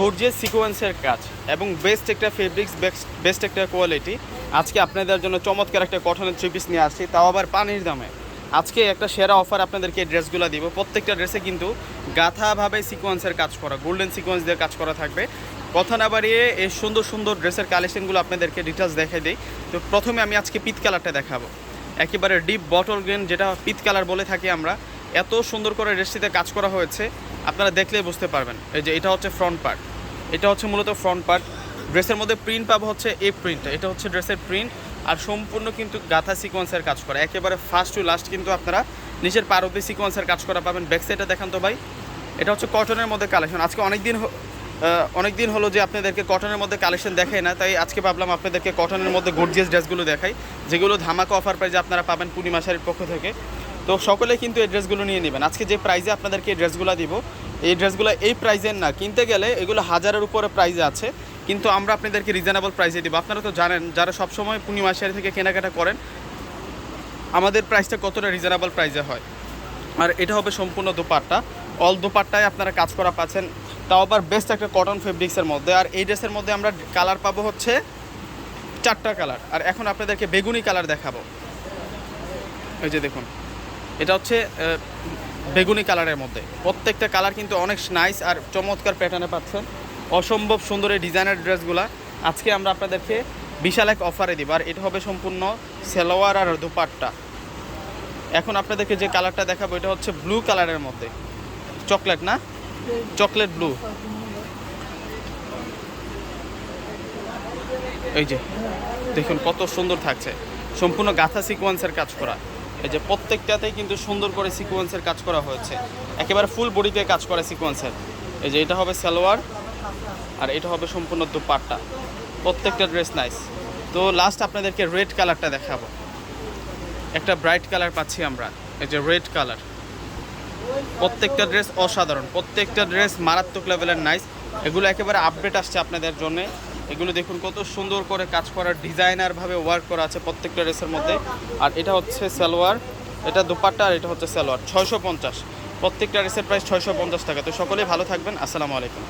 Gorgeous সিকোয়েন্সের কাজ এবং বেস্ট একটা ফেব্রিক্স বেস্ট একটা কোয়ালিটি আজকে আপনাদের জন্য চমৎকার একটা কটনের থ্রি পিস নিয়ে আসছি, তাও আবার পানির দামে। আজকে একটা সেরা অফার আপনাদেরকে এই ড্রেসগুলো দিব। প্রত্যেকটা ড্রেসে কিন্তু গাথাভাবে সিকোয়েন্সের কাজ করা গোল্ডেন সিকোয়েন্স দিয়ে কাজ করা থাকবে। কথা না বাড়িয়ে এই সুন্দর সুন্দর ড্রেসের কালেকশনগুলো আপনাদেরকে ডিটেলস দেখাই দিই। তো প্রথমে আমি আজকে পিত কালারটা দেখাবো। একেবারে ডিপ বটল গ্রেন যেটা পিত কালার বলে থাকি আমরা। এত সুন্দর করে ড্রেসটিতে কাজ করা হয়েছে। আপনারা দেখলেই বুঝতে পারবেন। এই যে এটা হচ্ছে ফ্রন্ট পার্ট এটা হচ্ছে মূলত ফ্রন্ট পার্ট ড্রেসের মধ্যে প্রিন্ট পাবো হচ্ছে এই প্রিন্টটা এটা হচ্ছে ড্রেসের প্রিন্ট আর সম্পূর্ণ কিন্তু গাথা সিকোয়েন্সের কাজ করা। একেবারে ফার্স্ট টু লাস্ট কিন্তু আপনারা নিচের পারদে সিকোয়েন্সের কাজ করা পাবেন। ব্যাক সাইডটা দেখান তো ভাই। এটা হচ্ছে কটনের মধ্যে কালেকশন আজকে অনেক দিন অনেক দিন হলো যে আপনাদেরকে কটনের মধ্যে কালেকশন দেখাই না। তাই আজকে ভাবলাম আপনাদেরকে কটনের মধ্যে গর্জিয়াস ড্রেসগুলো দেখাই। যেগুলো ধামাকা অফার প্রাইজে আপনারা পাবেন পূর্ণিমা শাড়ির পক্ষ থেকে। তো সকলে কিন্তু এই ড্রেসগুলো নিয়ে নেবেন। আজকে যে প্রাইজে আপনাদেরকে এই ড্রেসগুলো দিব, এই ড্রেসগুলো এই প্রাইজের না, কিনতে গেলে এগুলো হাজারের উপরে প্রাইজে আছে। কিন্তু আমরা আপনাদেরকে রিজনেবল প্রাইসে দিব। আপনারা তো জানেন, যারা সবসময় পূর্ণিমা শাড়ি থেকে কেনাকাটা করেন, আমাদের প্রাইসটা কতটা রিজনেবল প্রাইসে হয়। আর এটা হবে সম্পূর্ণ দোপাট্টা। অল দোপাট্টায় আপনারা কাজ করা পাচ্ছেন। তাও আবার বেস্ট একটা কটন ফেব্রিক্সের মধ্যে। আর এই ড্রেসের মধ্যে আমরা কালার পাবো হচ্ছে চারটা কালার আর এখন আপনাদেরকে বেগুনি কালার দেখাবো। এই যে দেখুন। এটা হচ্ছে বেগুনি কালারের মধ্যে। প্রত্যেকটা কালার কিন্তু অনেক নাইস আর চমৎকার প্যাটার্নে পাচ্ছেন। অসম্ভব সুন্দর এই ডিজাইনের ড্রেসগুলা আজকে আমরা আপনাদেরকে বিশাল এক অফারে দিব, আর এটা হবে সম্পূর্ণ সেলোয়ার আর দুপাট্টা। এখন আপনাদেরকে যে কালারটা দেখাবো, এটা হচ্ছে ব্লু কালারের মধ্যে। চকলেট না? চকলেট ব্লু এই যে, দেখুন কত সুন্দর থাকছে। সম্পূর্ণ গাথা সিকোয়েন্সের কাজ করা। এই যে প্রত্যেকটাতেই কিন্তু সুন্দর করে সিকোয়েন্সের কাজ করা হয়েছে। একেবারে ফুল বডিতে কাজ করা সিকোয়েন্সের এই যে এটা হবে সালোয়ার, আর এটা হবে সম্পূর্ণ দুপাট্টা। প্রত্যেকটা ড্রেস নাইস তো লাস্ট আপনাদেরকে রেড কালারটা দেখাবো। একটা ব্রাইট কালার পাচ্ছি আমরা। এই যে রেড কালার প্রত্যেকটা ড্রেস অসাধারণ। প্রত্যেকটা ড্রেস মারাত্মক লেভেলের নাইস এগুলো একেবারে আপডেট আসছে আপনাদের জন্য। এগুলো দেখুন কত সুন্দর করে কাজ করার ডিজাইনারভাবে ওয়ার্ক করা আছে প্রত্যেকটা ড্রেসের মধ্যে। আর এটা হচ্ছে সালোয়ার, এটা দুপাট্টা আর এটা হচ্ছে সালোয়ার, ছয়শো পঞ্চাশ। প্রত্যেকটা ড্রেসের প্রাইস ছয়শো পঞ্চাশ টাকা। তো সকলেই ভালো থাকবেন, আসসালামু আলাইকুম।